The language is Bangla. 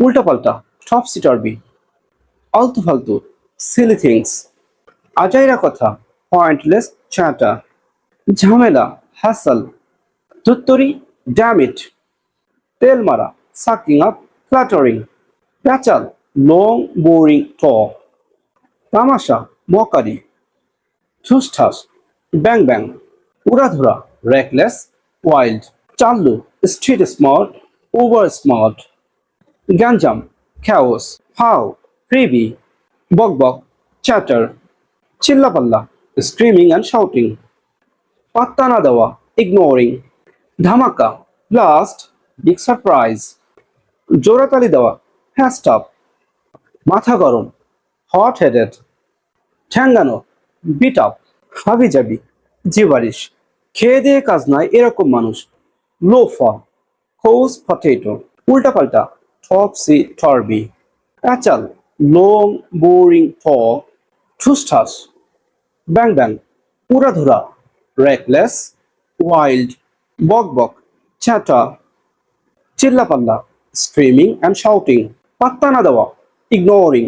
উল্টাপাল্টা টপসি টর্বি আলতু ফালতু সিলি থিংস আজাইরা কথা পয়েন্টলেস চাটা ঝামেলা হ্যাসল তুত্তরি ড্যামিট তেল মারা সাকিং আপ ফ্ল্যাটারিং প্যাচাল লং বোরিং টক তামাশা, মকারি ঠুসঠাস ব্যাং ব্যাং উড়াধুরা রেকলেস ওয়াইল্ড চাল্লু স্ট্রিট স্মার্ট ওভার স্মার্ট গ্যাঞ্জাম খ্যাওস ফাও ফ্রিবি বক চ্যাটার, চিল্লাপাল্লা স্ক্রিমিং অ্যান্ড শাউটিং, পাত্তা না দেওয়া, ইগনোরিং, ধামাকা, ব্লাস্ট, বিগ সারপ্রাইজ জোরাতালি দেওয়া হ্যাস্টপ মাথা গরম, হট হেডেড, ঠ্যাঙ্গানো, বিট আপ, হাবি যাবি জিবারিশ খেয়ে দিয়ে কাজ নয় এরকম মানুষ, লোফা খোস পটেটো, উল্টাপাল্টা প্যাচাল লং বোরিং টক ঠুসঠাস ব্যাং ব্যাং উড়াধুরা রেকলেস ওয়াইল্ড বক বক চ্যাটা চিল্লাপাল্লা স্ক্রিমিং অ্যান্ড শাউটিং পাত্তা না দেওয়া ইগনোরিং